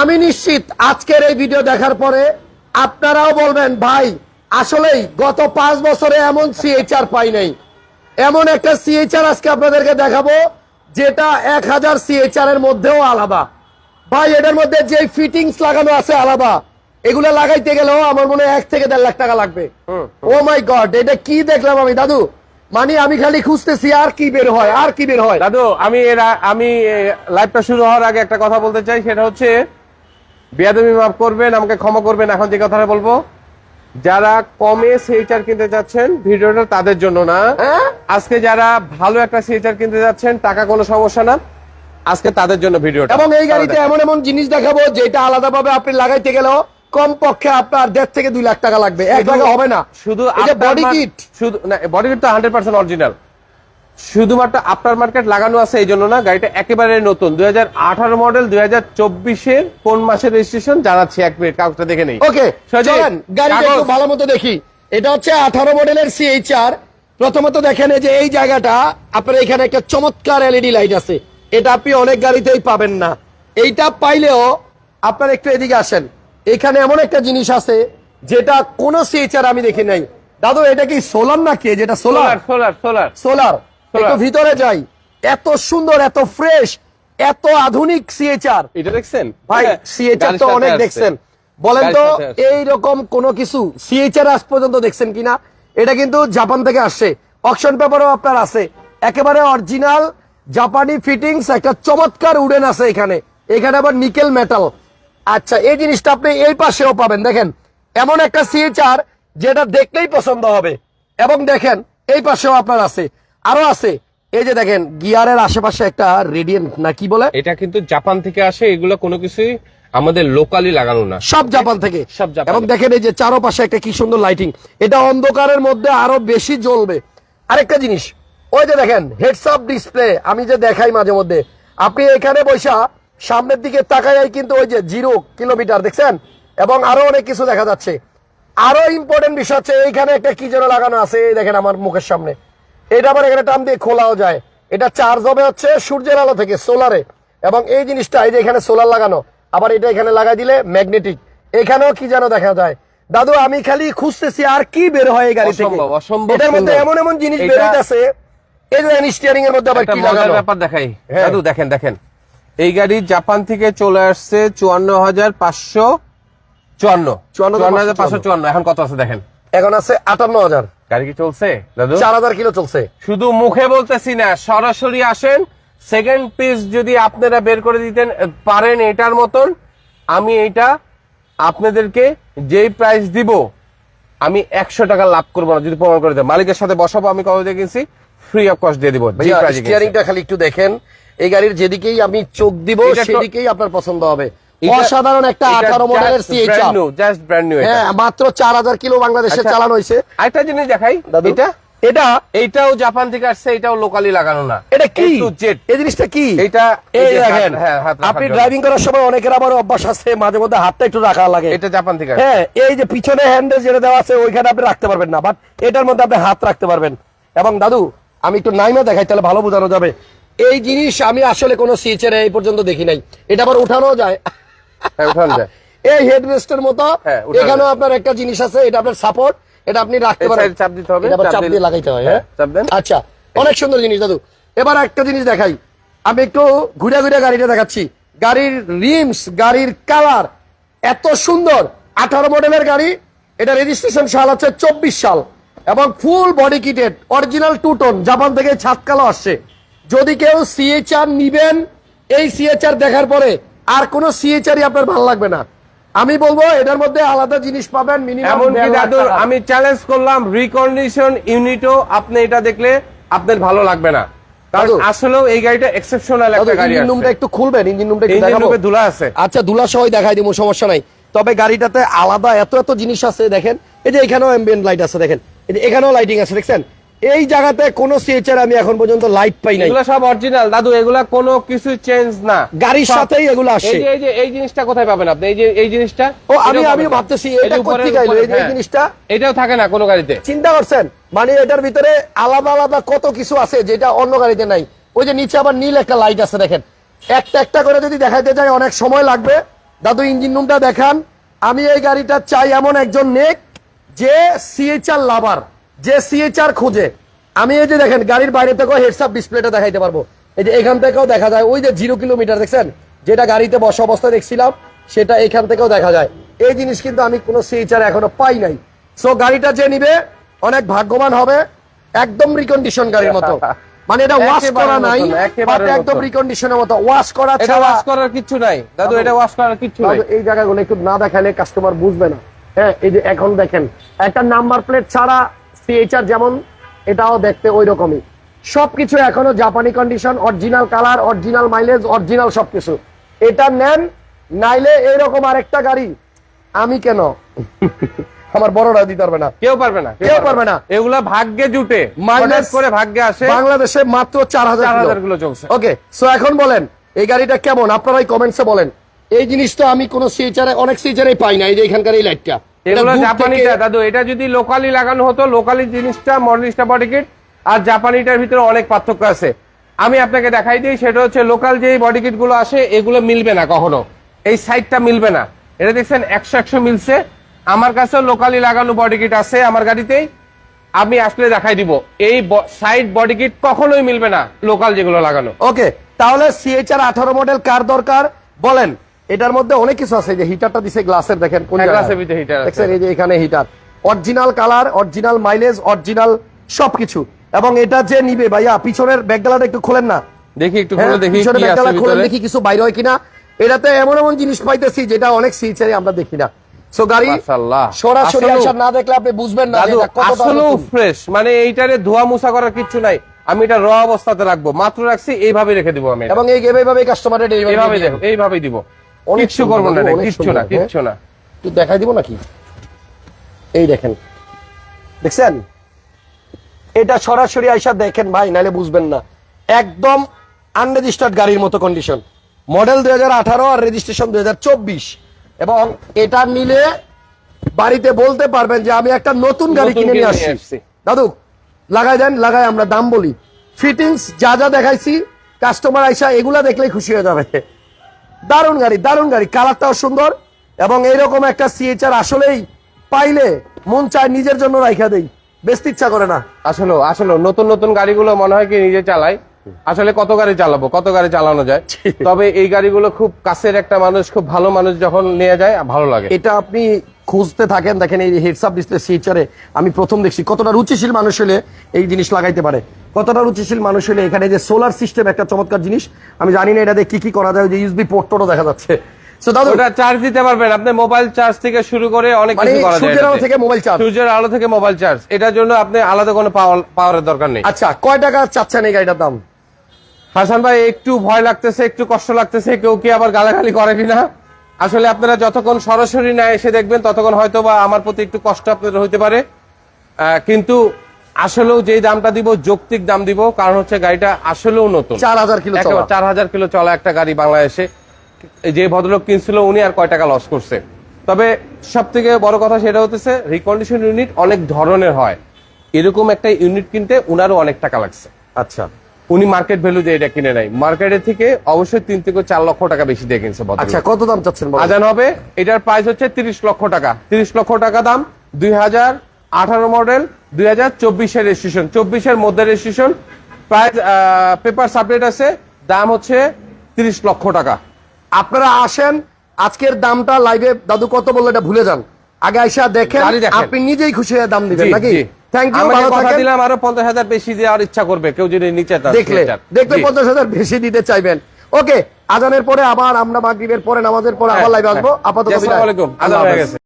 আমি নিশ্চিত আজকের এই ভিডিও দেখার পরে আপনারাও বলবেন ভাই আসলেই গত পাঁচ বছরে এমন সিএইচআর পাই নাই। এমন একটা সিএইচআর আজকে আপনাদেরকে দেখাবো যেটা এক হাজার সিএইচআর এর মধ্যেও আলাদা। ভাই এটার মধ্যে যে ফিটিংস লাগানো আছে আলাদা। এগুলো লাগাইতে গেলেও আমার মনে হয় এক থেকে দেড় লাখ টাকা লাগবে। ও মাই গড এটা কি দেখলাম আমি দাদু? মানে আমি খালি খুঁজতেছি আর কি বের হয় আর কি বের হয়। দাদু আমি এরা আমি লাইভটা শুরু হওয়ার আগে একটা কথা বলতে চাই সেটা হচ্ছে বেয়াদবি মাফ করবেন আমাকে ক্ষমা করবেন এখন যে কথাটা বলব যারা কমে সেইটার কিনতে যাচ্ছেন ভিডিওটা তাদের জন্য না। হ্যাঁ? আজকে যারা ভালো একটা সেইটার কিনতে যাচ্ছেন টাকা কোনো সমস্যা না। আজকে তাদের জন্য ভিডিওটা। এবং এই গাড়িতে এমন এমন জিনিস দেখাবো যেটা আলাদাভাবে আপনি লাগাইতে গেলেও কম পক্ষে আপনার দেড় থেকে দুই লাখ টাকা লাগবে। এক লাখ হবে না। শুধু বডি কিট শুধু না বডি কিট তো হান্ড্রেড পার্সেন্ট অরিজিনাল শুধুমাত্র আফটার মার্কেট লাগানো আছে এই জন্য না গাড়িটা একেবারে নতুন। দুই হাজার আঠারো মডেল দুই হাজার চব্বিশের কোন মাসের রেজিস্ট্রেশন জানাচ্ছি এক মিনিট কাগজটা দেখে নেই। ওকে গাড়িটা একটু ভালো মতো দেখি। এটা হচ্ছে আঠারো মডেলের সিএইচআর প্রথমত দেখেন যে এই জায়গাটা আপনার এখানে একটা চমৎকার এলইডি লাইট আছে। এটা আপনি অনেক গাড়িতেই পাবেন না। এইটা পাইলেও আপনার একটু এদিকে আসেন। এখানে এমন একটা জিনিস আছে যেটা কোন সিএইচআর আমি দেখি নাই। দাদু এটা কি সোলার না নাকি? যেটা সোলার সোলার সোলার সোলার. একটু ভিতরে যাই। এত সুন্দর এত ফ্রেশ এত আধুনিক সিএইচআর এটা দেখছেন? ভাই হ্যাঁ, সিএইচআর গাড়ির তো অনেক দেখছেন। বলেন তো এই রকম কোন কিছু সিএইচআর আজ পর্যন্ত দেখছেন কিনা? এটা কিন্তু জাপান থেকে আসছে। অকশন পেপারও আপনার আছে। একেবারে অরিজিনাল জাপানি ফিটিংস একটা চমৎকার উডেন আছে এখানে। এখানে আবার নিকেল মেটাল আচ্ছা এই জিনিসটা আপনি এই পাশেও পাবেন। দেখেন এমন একটা সিএইচআর যেটা দেখলেই পছন্দ হবে। এবং দেখেন এই পাশেও আপনার আছে। আরও আছে। এই যে দেখেন গিয়ারের আশেপাশে একটা রেডিয়েন্ট না কি বলে? এটা কিন্তু জাপান থেকে আসে এগুলো কোনো কিছুই আমাদের লোকালি লাগানো না। সব জাপান থেকে। সব জাপান। এবং দেখেন এই যে চারপাশে একটা কি সুন্দর লাইটিং এটা অন্ধকারের মধ্যে আরও বেশি জ্বলবে। আরেকটা জিনিস ওই যে দেখেন হেডস আপ ডিসপ্লে আমি যে দেখাই মাঝে মধ্যে। আপনি এখানে বৈশা সামনের দিকে তাকাই কিন্তু ওই যে জিরো কিলোমিটার দেখছেন? এবং আরও অনেক কিছু দেখা যাচ্ছে। আরও ইম্পর্টেন্ট বিষয় হচ্ছে এইখানে একটা কি যেন লাগানো আছে দেখেন আমার মুখের সামনে। এটা আবার এখানে টান দিয়ে খোলাও যায়। এটা চার্জ হবে হচ্ছে সূর্যের আলো থেকে সোলারে এবং এই জিনিসটা এই যে এখানে সোলার লাগানো আবার এটা এখানে লাগাই দিলে ম্যাগনেটিক এখানেও কি যেন দেখা যায়। দাদু আমি খালি খুঁজতেছি আর কি বের হয় এই গাড়ি থেকে। এটার মধ্যে এমন এমন জিনিস এটা- বেরোইতেছে এই যে স্টিয়ারিং এর মধ্যে আবার কি লাগানো? ব্যাপার দেখাই। হ্যাঁ। দাদু দেখেন দেখেন। এই গাড়ি জাপান থেকে চলে আসছে চুয়ান্ন হাজার পাঁচশো চুয়ান্ন। চুয়ান্ন হাজার পাঁচশো চুয়ান্ন। এখন কত আছে দেখেন? এখন আছে আটান্ন হাজার। গাড়ি কি চলছে দাদু? চার হাজার কিলো চলছে। শুধু মুখে বলতেছি না সরাসরি আসেন সেকেন্ড পিস যদি আপনারা বের করে দিতেন পারেন এটার মতন। আমি এটা আপনাদেরকে যেই প্রাইস দিব আমি একশো টাকা লাভ করব না যদি প্রমাণ করে দেন। মালিকের সাথে বসাবো আমি কত দিয়ে কিনছি ফ্রি অফ কস্ট দিয়ে দিব স্টিয়ারিংটা খালি একটু দেখেন এই গাড়ির যেদিকেই আমি চোখ দিব সেদিকেই আপনার পছন্দ হবে। অসাধারণ একটা এটা আঠারো মডেলের সিএইচআর। হ্যাঁ মাত্র চার হাজার কিলো বাংলাদেশে আচ্ছা। চালানো হয়েছে। আরেকটা জিনিস দেখাই এটা? এটা? এইটাও জাপান থেকে আসছে এটাও লোকালি লাগানো না। এটা কি। এই জিনিসটা কি? এটা এই দেখেন হ্যাঁ, আপনি ড্রাইভিং করার সময় অনেকের আবার অভ্যাস আছে মাঝে মধ্যে হাতটা একটু রাখা লাগে। এটা জাপান থেকে হ্যাঁ এই যে পিছনে হ্যান্ডেল যেটা দেওয়া আছে ওইখানে আপনি রাখতে পারবেন না বাট এটার মধ্যে আপনি হাত রাখতে পারবেন। এবং দাদু আমি একটু নাইমা দেখাই তাহলে ভালো বোঝানো যাবে। এই জিনিস আমি আসলে কোনো সিচের এই পর্যন্ত দেখি নাই। এটা আবার উঠানো যায়। এই হেডরেস্টের মতো। হ্যাঁ, এখানেও আপনার একটা জিনিস আছে এটা আপনার সাপোর্ট এটা আপনি রাখতে পারেন। চাপ দিতে হবে, চাপ দিয়ে লাগাইতে হয় হ্যাঁ, হ্যাঁ। আচ্ছা অনেক সুন্দর জিনিস দাদু। এবার একটা জিনিস দেখাই। আমি একটু ঘুরে ঘুরে গাড়িটা দেখাচ্ছি। গাড়ির রিমস গাড়ির কালার এত সুন্দর। আঠারো মডেলের গাড়ি। এটা রেজিস্ট্রেশন সাল হচ্ছে চব্বিশ সাল। এবং full body kitted original two tone Japan থেকে ছাদ কালো আসছে। যদি কেউ সিএচআর নিবেন এই সিএচআর দেখার পরে আর কোনো সিএচআরই আপনার ভালো লাগবে না। আমি বলব এটার মধ্যে আলাদা জিনিস পাবেন মিনিমাম এমনকি দাদু আমি চ্যালেঞ্জ করলাম রিকন্ডিশন ইউনিটও আপনি এটা দেখলে আপনার ভালো লাগবে না। কারণ আসলেও এই গাড়িটা এক্সেপশনাল একটা গাড়ি ইঞ্জিন রুমটা একটু খুলবেন ইঞ্জিন রুমটা একটু দেখাবো। ধুলা আছে। আচ্ছা দেখাই দিব সমস্যা নাই। তবে গাড়িটাতে আলাদা এত এত জিনিস আছে দেখেন। এই যে এখানেও অ্যাম্বিয়েন্ট লাইট আছে দেখেন। এই যে এখানেও লাইটিং আছে দেখছেন? এই জায়গাতে কোনো সিএচআর আমি এখন পর্যন্ত লাইট পাই নাই। এগুলা সব অরিজিনাল দাদু এগুলা কোনো কিছু চেঞ্জ না। গাড়ির সাথেই এগুলো আসে। এই যে এই জিনিসটা কোথায় পাবেন আপনি? এই যে এই জিনিসটা ও আমি না। ভাবতেছি এটা কোথেকে আইলো এই হ্যাঁ। জিনিসটা? এটাও থাকে না কোনো গাড়িতে। চিন্তা করছেন? মানে এটার ভিতরে আলাদা আলাদা কত কিছু আছে যেটা অন্য গাড়িতে নাই। ওই যে নিচে আবার নীল একটা লাইট আছে দেখেন। একটা একটা করে যদি দেখাইতে যায় অনেক সময় লাগবে। দাদু ইঞ্জিন রুমটা দেখান। আমি এই গাড়িটা চাই এমন একজন নেক যে সিএইচআর লাভার যে সিএইচআর খোঁজে আমি এই যে দেখেন গাড়ির বাইরে থেকেও হেডসআপ ডিসপ্লেটা দেখাইতে পারব। এই যে এখান থেকেও দেখা যায় ওই যে জিরো কিলোমিটার দেখছেন? যেটা গাড়িতে বসা অবস্থায় দেখছিলাম সেটা এখান থেকেও দেখা যায়। এই জিনিস কিন্তু আমি কোনো সিএইচআর এখনও পাই নাই। সো গাড়িটা যে নিবে অনেক ভাগ্যবান হবে। একদম রিকন্ডিশন গাড়ির মতো। মানে এটা ওয়াশ করা নাই একদম। রিকন্ডিশনের মতো। ওয়াশ করা ছাড়া ওয়াশ করার কিছু নাই। দাদু এটা ওয়াশ করার কিছু নাই। এই জায়গাগুলো একটু না দেখালে কাস্টমার বুঝবে না। হ্যাঁ এই যে এখন দেখেন একটা নাম্বার প্লেট ছাড়া সিএইচআর যেমন এটাও দেখতে ওই রকমই সবকিছু এখনও জাপানি condition original colour original mileage original সবকিছু। এটা নেন নাইলে এইরকম আরেকটা গাড়ি। আমি কেন? আমার বড়রা দিতে পারবে না। কেউ পারবে না। কেউ পারবে না। এগুলা ভাগ্যে জুটে। হঠাৎ করে ভাগ্যে আসে। বাংলাদেশে মাত্র চার হাজার 4,000 কিলো। চলছে। ওকে সো এখন বলেন এই গাড়িটা কেমন? আপনারাই কমেন্টসে বলেন। এই জিনিসটা আমি কোন সিএচআরে অনেক সিএচআরে পাই না এই যে এখানকার এই লাইটটা এগুলো জাপানিটা দাদু এটা যদি লোকালি লাগানো হতো লোকালি জিনিসটা মডেলিস্টা বডি কিট আর জাপানিটার ভিতরে অনেক পার্থক্য আছে। আমি আপনাকে দেখাই দিই সেটা হচ্ছে লোকাল যে বডি কিটগুলো আসে এগুলো মিলবে না কখনো। এই সাইডটা মিলবে না। এটা দেখছেন একশো একশো মিলছে। আমার কাছে লোকালি লাগানো বডি কিট আছে আমার গাড়িতেই। আমি আসলে দেখাই দিব এই সাইড বডি কিট কখনোই মিলবে না লোকাল যেগুলো লাগানো। ওকে তাহলে সিএচআর আঠারো মডেল কার দরকার? বলেন এটার মধ্যে অনেক কিছু আছে যে হিটারটা দিছে গ্লাসের দেখেন কোন হ্যাঁ, গ্লাসের ভিতরে heater আছে। এই যে এখানে heater original colour original mileage original সবকিছু। এবং এটা যে নিবে ভাইয়া পিছনের ব্যাগডালাটা একটু খোলেন না। দেখি একটু হ্যাঁ, খুলে দেখি পিছনে কি আছে ব্যাগডালা খোলেন দেখি কিছু বাইরে হয় কিনা। এটাতে এমন এমন জিনিস পাইতেছি যেটা অনেক সিএচআরে আমরা দেখি না। সো গাড়ি মাশাআল্লাহ। সরাসরি আসলেও- আসা না দেখলে আপনি বুঝবেন না যে কতটা ফ্রেশ মানে এইটারে ধোয়া মুছা করার কিছু নাই। আমি এটা র অবস্থাতে রাখব। মাত্র রাখছি এইভাবে রেখে দিব আমি এবং এই এইভাবে কাস্টমারের এইভাবে দেখো এইভাবেই দিব। কিচ্ছু করব না কিচ্ছু না হ্যাঁ। কিচ্ছু না। একটু দেখাই দিব নাকি? এই দেখেন। দেখছেন? এটা সরাসরি আইসা দেখেন ভাই নাহলে বুঝবেন না। একদম আনরেজিস্টার্ড গাড়ির মতো কন্ডিশন মডেল দুই আর রেজিস্ট্রেশন দুই হাজার চব্বিশ। এবং এটা নিলে বাড়িতে বলতে পারবেন যে আমি একটা নতুন গাড়ি কিনে নিয়ে নিয়ে আসছি। দাদু লাগাই দেন লাগাই আমরা দাম বলি। ফিটিংস যা যা দেখাইছি কাস্টমার আইসা এগুলা দেখলেই খুশি হয়ে যাবে। দারুণ গাড়ি দারুণ গাড়ি। কালারটাও সুন্দর এবং এইরকম একটা সিএচআর আসলেই পাইলে মন চায় নিজের জন্য রাইখা দেই। বেশ ইচ্ছা করে না। আসলে আসলে নতুন নতুন গাড়িগুলো মনে হয় কি নিজে চালাই। আসলে কত গাড়ি চালাবো কত গাড়ি চালানো যায়? তবে এই গাড়িগুলো খুব কাছের একটা মানুষ খুব ভালো মানুষ যখন নিয়ে যায় ভালো লাগে। এটা আপনি খুঁজতে থাকেন দেখেন এই হেডসআপ ডিসপ্লে সিএচআরে আমি প্রথম দেখছি কতটা রুচিশীল মানুষ হলে এই জিনিস লাগাইতে পারে। কতটা রুচিশীল মানুষ হলে এখানে যে সোলার সিস্টেম একটা চমৎকার জিনিস আমি জানি না এটা দিয়ে কি কি করা যায় যে ইউএসবি পোর্টও দেখা যাচ্ছে। ওটা চার্জ দিতে পারবেন। আপনি মোবাইল চার্জ থেকে শুরু করে অনেক মানে কিছু করা যায় সূর্যের আলো থেকে মোবাইল চার্জ সূর্যের আলো থেকে মোবাইল চার্জ এটার জন্য আপনি আলাদা কোনো পাওয়ারের দরকার নেই। আচ্ছা কয় টাকা চাচ্ছেন এই গাড়িটার দাম? হাসান ভাই একটু ভয় লাগতেছে একটু কষ্ট লাগতেছে কেউ কি আবার গালাগালি করে কিনা? আসলে আপনারা যতক্ষণ সরাসরি না এসে দেখবেন ততক্ষণ হয়তো বা আমার প্রতি একটু কষ্ট আপনাদের হইতে পারে। কিন্তু আসলেও যেই দামটা দিব যৌক্তিক দাম দিব কারণ হচ্ছে গাড়িটা আসলেও নতুন। চার হাজার কিলো চলা। চার হাজার কিলো চলা একটা গাড়ি বাংলাদেশে। এই যে ভদ্রলোক কিনছিল উনি আর কয় টাকা লস করছে। তবে সব থেকে বড় কথা সেটা হতেছে রিকন্ডিশন ইউনিট অনেক ধরনের হয়। এরকম একটা ইউনিট কিনতে উনারও অনেক টাকা লাগছে। আচ্ছা। উনি মার্কেট ভ্যালু দিয়ে এটা কিনে নাই মার্কেটের থেকে অবশ্যই তিন থেকে চার লক্ষ টাকা বেশি দিয়ে কিনছে আচ্ছা কত দাম চাচ্ছেন? আজান হবে এটার প্রাইস হচ্ছে তিরিশ লক্ষ টাকা। তিরিশ লক্ষ টাকা দাম দুই হাজার আঠারো মডেল দুই হাজার চব্বিশের রেজিস্ট্রেশন চব্বিশের মধ্যে রেজিস্ট্রেশন প্রাইস পেপার সাবজেক্ট আছে দাম হচ্ছে তিরিশ লক্ষ টাকা। আপনারা আসেন আজকের দামটা লাইভে দাদু কত বলল এটা ভুলে যান। আগে আইসা দেখেন আপনি নিজেই খুশি হয়ে দাম দিবেন নাকি। থ্যাংক ইউ ভালো থাকেন। দিলাম আরও পঞ্চাশ হাজার বেশি দেওয়ার ইচ্ছা করবে কেউ যদি নিচে দেখলে বেশি দিতে চাইবেন। ওকে আজানের পরে আবার আমরা মাগরিবের পরে নামাজের পরে আবার হ্যাঁ, লাইভে আসব। হ্যাঁ। আপাতত আসসালামু আলাইকুম। আজান আল্লাহ হয়ে হাফেজ। গেছে।